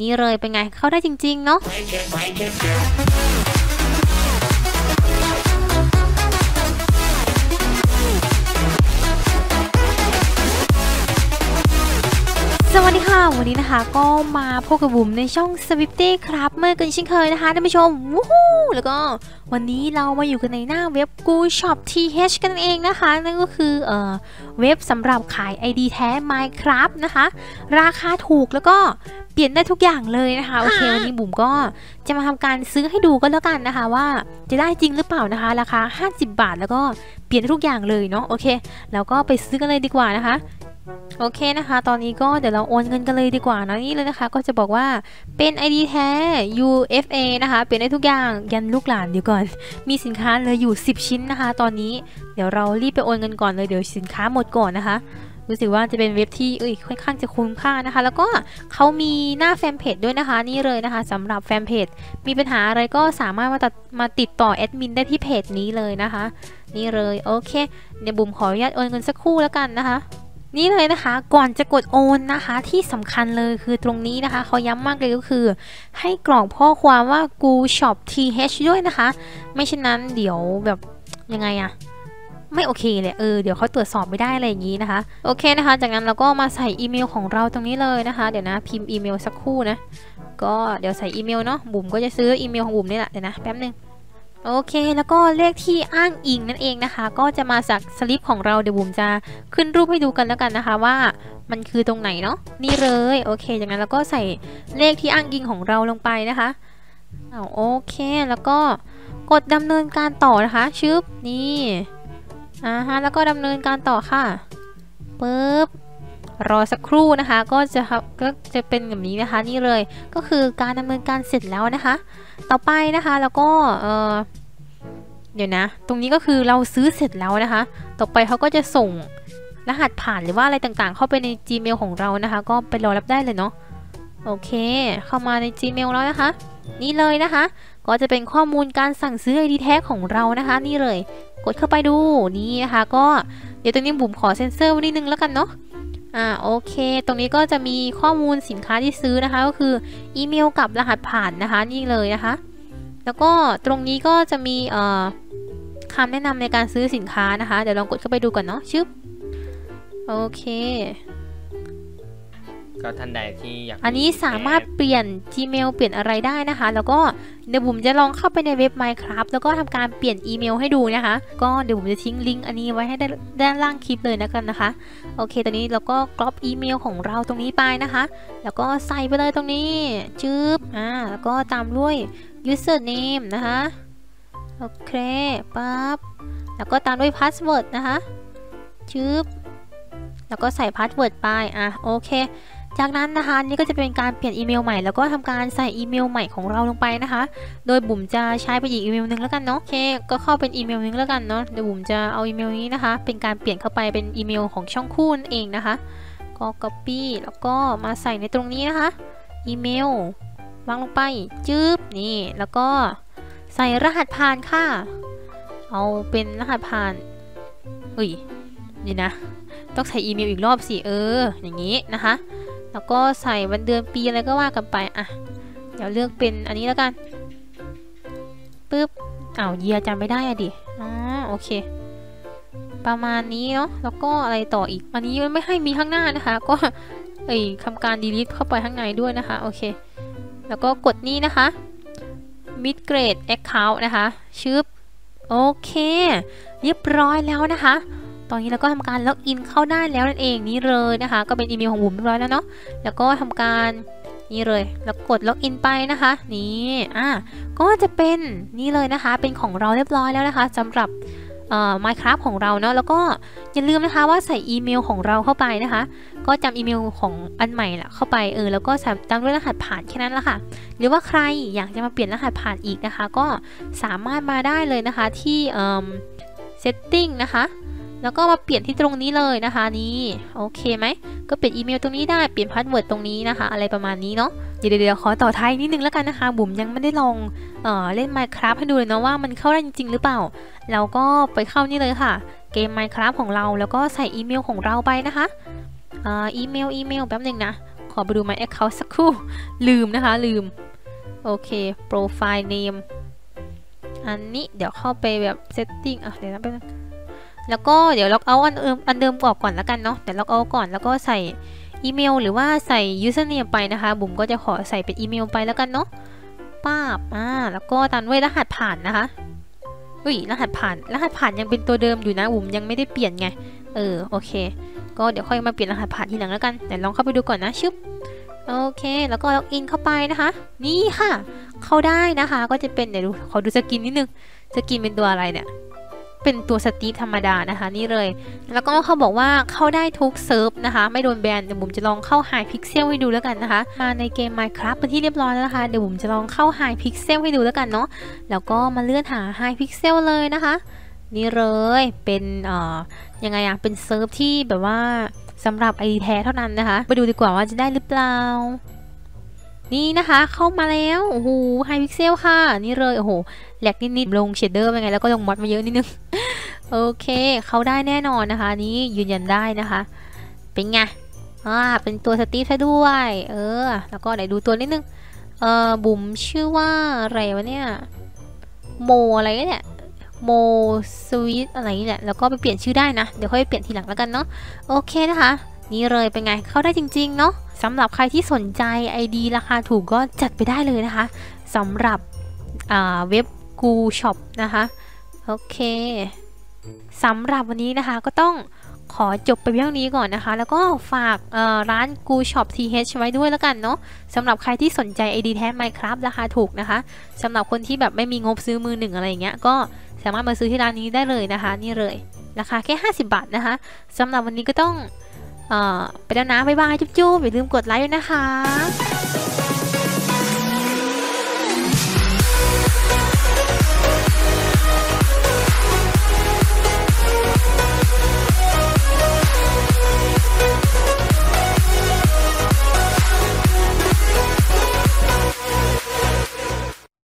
นี่เลยเป็นไงเข้าได้จริง ๆ เนาะสวัสดีค่ะ วันนี้นะคะก็มาพบกับบุ๋มในช่อง s w i f t y ครับเมื่อกันเช่นเคยนะคะท่านผู้ชมวู้ฮู้แล้วก็วันนี้เรามาอยู่กันในหน้าเว็บ Gu Shop TH กันเองนะคะ นั่นก็คือเอ่อเว็บสำหรับขาย ID แท้ Minecraft นะคะ ราคาถูกแล้วก็ เปลี่ยนได้ทุกอย่างเลยนะคะ โอเควันนี้บุ๋มก็จะมาทำการซื้อให้ดูกันแล้วกันนะคะ ว่าจะได้จริงหรือเปล่านะคะ ราคา 50 บาทแล้วก็เปลี่ยนได้ทุกอย่างเลยเนาะโอเคแล้วก็ไปซื้อกันเลยดีกว่านะคะโอเคนะคะ ตอนนี้ก็เดี๋ยวเราโอนเงินกันเลยดีกว่านะนี่เลยนะคะ ก็จะบอกว่าเป็น ID แท้ UFA นะคะ เปลี่ยนได้ทุกอย่างยันลูกหลานเดี๋ยวก่อน มีสินค้าเหลยอยู่ 10 ชิ้นนะคะ ตอนนี้เดี๋ยวเรารีบไปโอนเงินก่อนเลยเดี๋ยวสินค้าหมดก่อนนะคะ รู้สึกว่าจะเป็นเว็บที่เอ้ยค่อนข้างจะคุ้มค่านะคะ แล้วก็เขามีหน้าแฟนเพจด้วยนะคะ นี่เลยนะคะสำหรับแฟนเพจมีปัญหาอะไรก็สามารถมาตัดมาติดต่อแอดมินได้ที่เพจนี้เลยนะคะ นี่เลยโอเคเดี๋ยวบุ๋มขออนุญาตโอนเงินสักครู่แล้วกันนะคะนี่เลยนะคะก่อนจะกดโอนนะคะที่สำคัญเลยคือตรงนี้นะคะเขาย้ำมากเลยก็คือ ให้กรอกข้อความว่า กูช็อป th ด้วยนะคะ ไม่เช่นนั้นเดี๋ยวแบบยังไงอะ ไม่โอเคเลยเออเดี๋ยวเขาตรวจสอบไม่ได้อะไรอย่างนี้นะคะโอเคนะคะ จากนั้นเราก็มาใส่อีเมลของเราตรงนี้เลยนะคะ เดี๋ยวนะพิมพ์อีเมลสักครู่นะก็เดี๋ยวใส่อีเมลเนาะบุ๋มก็จะซื้ออีเมลของบุ๋มนี่แหละเดี๋ยวนะแป๊บนึงโอเค แล้วก็เลขที่อ้างอิงนั่นเองนะคะ ก็จะมาจากสลิปของเราเดี๋ยวบุ๋มจะขึ้นรูปให้ดูกันแล้วกันนะคะว่ามันคือตรงไหนเนาะนี่เลยโอเคจากนั้นเราก็ใส่เลขที่อ้างอิงของเราลงไปนะคะเอาโอเคแล้วก็กดดำเนินการต่อนะคะชึบนี่ อ่าฮะแล้วก็ดำเนินการต่อค่ะปึ๊บรอสักครู่นะคะ ก็จะก็จะเป็นแบบนี้นะคะนี่เลย ก็คือการดำเนินการเสร็จแล้วนะคะ ต่อไปนะคะแล้วก็เออเดี๋ยวนะ ตรงนี้ก็คือเราซื้อเสร็จแล้วนะคะ ต่อไปเขาก็จะส่งรหัสผ่านหรือว่าอะไรต่างๆ เข้าไปใน Gmail ของเรานะคะ ก็ไปรอรับได้เลยเนาะโอเค เข้ามาใน Gmail แล้วนะคะ นี่เลยนะคะ ก็จะเป็นข้อมูลการสั่งซื้อ ID แท้ของเรานะคะ นี่เลย กดเข้าไปดูนี่นะคะก็เดี๋ยวตรงนี้บุ๋มขอเซ็นเซอร์ไว้นิดนึงแล้วกันเนาะอ่าโอเค ตรงนี้ก็จะมีข้อมูลสินค้าที่ซื้อนะคะ ก็คืออีเมลกับรหัสผ่านนะคะนี่เลยนะคะ แล้วก็ตรงนี้ก็จะมีเอ่อคำแนะนำในการซื้อสินค้านะคะ เดี๋ยวลองกดเข้าไปดูก่อนเนาะชึบโอเค ก็ท่านใดที่อยากอันนี้สามารถเปลี่ยน Gmail เปลี่ยนอะไรได้นะคะ แล้วก็เดี๋ยวบุ๋มจะลองเข้าไปในเว็บ Minecraft แล้วก็ทำการเปลี่ยนอีเมลให้ดูนะคะ ก็เดี๋ยวบุ๋มจะทิ้งลิงก์อันนี้ไว้ให้ด้านล่างคลิปเลยนะกันนะคะ โอเค ตอนนี้เราก็กรอบอีเมลของเราตรงนี้ไปนะคะ แล้วก็ใส่ไปเลยตรงนี้จึ๊บอ่าแล้วก็ตามด้วย username นะคะโอเคปั๊บแล้วก็ตามด้วย password นะคะจึ๊บแล้วก็ใส่พาสเวิร์ดไปอะโอเค จากนั้นนะคะนี่ก็จะเป็นการเปลี่ยนอีเมลใหม่แล้วก็ทำการใส่อีเมลใหม่ของเราลงไปนะคะ โดยบุ๋มจะใช้ไปอีกอีเมลนึงแล้วกันเนาะโอเค ก็เข้าเป็นอีเมลนึงแล้วกันเนาะเดี๋ยวบุ๋มจะเอาอีเมลนี้นะคะ เป็นการเปลี่ยนเข้าไปเป็นอีเมลของช่องคู่นั่นเองนะคะก็ copy แล้วก็มาใส่ในตรงนี้นะคะอีเมลวางลงไปจึ๊บนี่แล้วก็ใส่รหัสผ่านค่ะ เอาเป็นรหัสผ่านเฮ้ยนี่นะ ต้องใส่อีเมลอีกรอบสิเออ อย่างนี้นะคะ แล้วก็ใส่วันเดือนปีอะไรก็ว่ากันไปอะเดี๋ยวเลือกเป็นอันนี้แล้วกันปึ๊บอ้าวเยียจำไม่ได้อะดิอ๋อโอเค ประมาณนี้เนาะแล้วก็อะไรต่ออีก อันนี้มันไม่ให้มีข้างหน้านะคะ ก็เอ้ยทำการ delete เข้าไปข้างในด้วยนะคะโอเค แล้วก็กดนี้นะคะ mid grade account นะคะชึบโอเค เรียบร้อยแล้วนะคะ ตอนนี้เราก็ทำการล็อกอินเข้าได้แล้วนั่นเองนี่เลยนะคะ ก็เป็นอีเมลของบุ๋มเรียบร้อยแล้วเนาะแล้วก็ทำการนี่เลยแล้วกดล็อกอินไปนะคะ นี่อะก็จะเป็นนี่เลยนะคะ เป็นของเราเรียบร้อยแล้วนะคะสำหรับเอ่อ Minecraft ของเราเนาะแล้วก็อย่าลืมนะคะว่าใส่อีเมลของเราเข้าไปนะคะ ก็จำอีเมลของอันใหม่ละเข้าไปเออแล้วก็ตามด้วยรหัสผ่านแค่นั้นละค่ะ หรือว่าใครอยากจะมาเปลี่ยนรหัสผ่านอีกนะคะ ก็สามารถมาได้เลยนะคะที่เอ่อ setting นะคะ แล้วก็มาเปลี่ยนที่ตรงนี้เลยนะคะนี่โอเคไหมก็เปลี่ยนอีเมลตรงนี้ได้เปลี่ยนพาสเวิร์ดตรงนี้นะคะ อะไรประมาณนี้เนาะเดี๋ยวเดี๋ยวขอต่อท้ายนิดนึงแล้วกันนะคะ บุ๋มยังไม่ได้ลองเออเล่น Minecraft ให้ดูเลยเนาะว่ามันเข้าได้จริงหรือเปล่าเราก็ไปเข้านี่เลยค่ะ เกม Minecraft ของเราแล้วก็ใส่อีเมลของเราไปนะคะเอ่ออีเมลอีเมลแป๊บหนึ่งนะขอไปดู My Account สักครู่ลืมนะคะ ลืมโอเค Profile Name อันนี้เดี๋ยวเข้าไปแบบ Setting อะเดี๋ยวนะแป๊บนึง แล้วก็เดี๋ยวล็อกเอาอันเดิมอันเดิมออกก่อนแล้วกันเนาะเดี๋ยวล็อกเอาก่อนแล้วก็ใส่อีเมล หรือว่าใส่ username ไปนะคะ บุ๋มก็จะขอใส่เป็นอีเมลไปแล้วกันเนาะป้าบอ่าแล้วก็ตามด้วยรหัสผ่านนะคะอุ้ยรหัสผ่าน รหัสผ่านยังเป็นตัวเดิมอยู่นะบุ๋มยังไม่ได้เปลี่ยนไง เออโอเค ก็เดี๋ยวค่อยมาเปลี่ยนรหัสผ่านทีหลังแล้วกันเดี๋ยวลองเข้าไปดูก่อนนะชึบโอเค แล้วก็ล็อกอินเข้าไปนะคะ นี่ค่ะ เข้าได้นะคะ ก็จะเป็นเดี๋ยวดูขอดูสกินนิดนึงสกินเป็นตัวอะไรเนี่ย เป็นตัวสตีฟธรรมดานะคะนี่เลย แล้วก็เขาบอกว่าเข้าได้ทุกเซิร์ฟนะคะ ไม่โดนแบนเดี๋ยวบุ๋มจะลองเข้า High Pixel ให้ดูแล้วกันนะคะ มาในเกม Minecraft เป็นที่เรียบร้อยแล้วนะคะเดี๋ยวบุ๋มจะลองเข้า High Pixel ให้ดูแล้วกันเนาะแล้วก็มาเลื่อนหา High Pixel เลยนะคะนี่เลยเป็นเอ่อยังไงอะเป็นเซิร์ฟที่แบบว่าสำหรับไอดีแท้เท่านั้นนะคะ ไปดูดีกว่าว่าจะได้หรือเปล่า นี่นะคะเข้ามาแล้วโอ้โหไฮพิกเซลค่ะ นี่เลยโอ้โหแหลกนิดๆลงเชดเดอร์ไปไงแล้วก็ลงมอดมาเยอะนิดนึงโอเค เขาได้แน่นอนนะคะ นี้ยืนยันได้นะคะ เป็นไงอ่าเป็นตัวสตีฟซะด้วย เออ แล้วก็ไหนดูตัวนิดนึงเออบุ๋มชื่อว่าอะไรวะเนี่ยโมอะไรเนี่ยโมสวิตอะไรนี่แหละแล้วก็ไปเปลี่ยนชื่อได้นะ เดี๋ยวค่อยไปเปลี่ยนทีหลังแล้วกันเนาะโอเคนะคะ นี่เลยเป็นไงเข้าได้จริงๆเนาะสำหรับใครที่สนใจ ID ราคาถูกก็จัดไปได้เลยนะคะสำหรับเว็บกูช็อปนะคะโอเคสำหรับวันนี้นะคะก็ต้องขอจบไปเพียงนี้ก่อนนะคะ แล้วก็ฝากร้านกูช็อป TH ไว้ด้วยแล้วกันเนาะสำหรับใครที่สนใจ ID แท้ Minecraft ราคาถูกนะคะสำหรับคนที่แบบไม่มีงบซื้อมือหนึ่งอะไรอย่างเงี้ยก็สามารถมาซื้อที่ร้านนี้ได้เลยนะคะ นี่เลยราคาแค่ 50 บาทนะคะสำหรับวันนี้ก็ต้อง ไปแล้วนะบ๊ายบายจุ๊บๆอย่าลืมกดไลค์ด้วยนะคะ